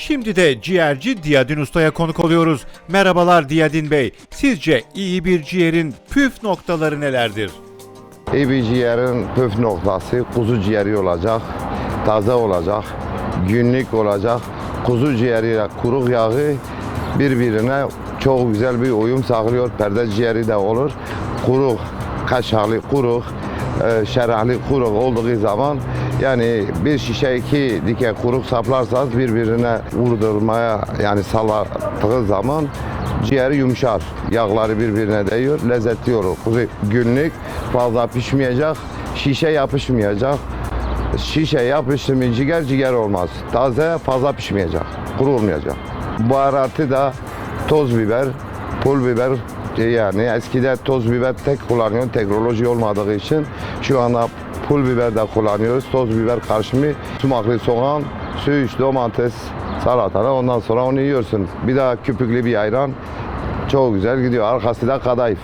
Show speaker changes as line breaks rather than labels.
Şimdi de ciğerci Diyadin Usta'ya konuk oluyoruz. Merhabalar Diyadin Bey. Sizce iyi bir ciğerin püf noktaları nelerdir?
İyi bir ciğerin püf noktası kuzu ciğeri olacak, taze olacak, günlük olacak. Kuzu ciğeriyle kuruk yağı birbirine çok güzel bir uyum sağlıyor. Perde ciğeri de olur. Kuruk, kaşarlı kuruk, e, şerahlı kuruk olduğu zaman yani bir şişe iki dike kuruk saplarsanız birbirine vurdurmaya yani salattığı zaman ciğeri yumuşar. Yağları birbirine değiyor, lezzetli olur. Günlük fazla pişmeyecek, şişe yapışmayacak. Şişe yapıştı mı ciğer ciğer olmaz. Taze fazla pişmeyecek, kuru olmayacak. Baharatı da toz biber, pul biber e, yani eskiden toz biber tek kullanıyor teknoloji olmadığı için şu anda pul biber de kullanıyoruz. Toz biber karışımı, sumaklı soğan, söğüş, domates, salatalık ondan sonra onu yiyorsun. Bir daha köpüklü bir ayran çok güzel gidiyor. Arkası da kadayıf.